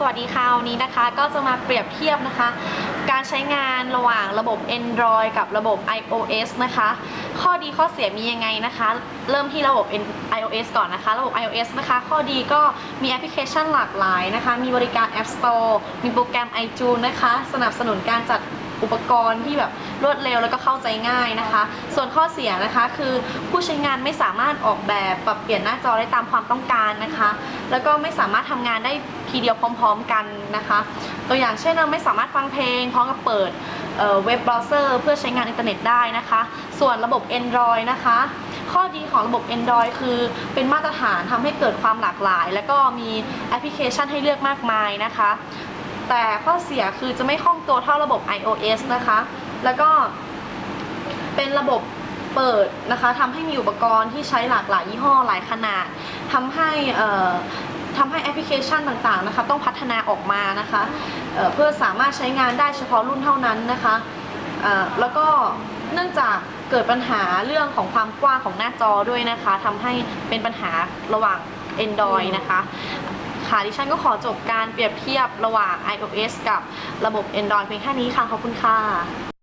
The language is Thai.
สวัสดีค่ะวันนี้นะคะ ก็จะมาเปรียบเทียบนะคะ การใช้งานระหว่างระบบ Android กับระบบ iOS นะคะ ข้อดีข้อเสียมียังไงนะคะ เริ่มที่ระบบ iOS ก่อนนะคะ ระบบ iOS นะคะ ข้อดีก็มีแอปพลิเคชันหลากหลายนะคะ มีบริการ App Store มีโปรแกรม iTunes นะคะ สนับสนุนการจัด อุปกรณ์ที่แบบรวดเร็วแล้วก็เข้าใจง่ายนะคะ ส่วนข้อเสียนะคะคือผู้ใช้งานไม่สามารถออกแบบปรับเปลี่ยนหน้าจอได้ตามความต้องการนะคะ แล้วก็ไม่สามารถทำงานได้ทีเดียวพร้อม ๆ กันนะคะ ตัวอย่างเช่นเราไม่สามารถฟังเพลงพร้อมกับเปิดเว็บเบราว์เซอร์เพื่อใช้งานอินเทอร์เน็ตได้นะคะ ส่วนระบบ Android นะคะ ข้อดีของระบบ Android คือเป็นมาตรฐานทำให้เกิดความหลากหลาย แล้วก็มีแอปพลิเคชันให้เลือกมากมายนะคะ แต่ข้อเสียคือจะไม่คล่องตัวเท่าระบบ iOS นะคะ แล้วก็เป็นระบบเปิดนะคะทำให้มีอุปกรณ์ที่ใช้หลากหลายยี่ห้อหลายขนาดทำให้เอ่อทำให้แอปพลิเคชันต่างๆนะคะต้องพัฒนาออกมานะคะเเพื่อสามารถใช้งานได้เฉพาะรุ่นเท่านั้นนะคะแล้วก็เนื่องจากเกิดปัญหาเรื่องของความกว้างของหน้าจอด้วยนะคะทำให้เป็นปัญหาระหว่าง Android นะคะ ค่ะดิฉันก็ขอจบการเปรียบเทียบระหว่าง iOS กับระบบ Android เพียงแค่นี้ค่ะ ขอบคุณค่ะ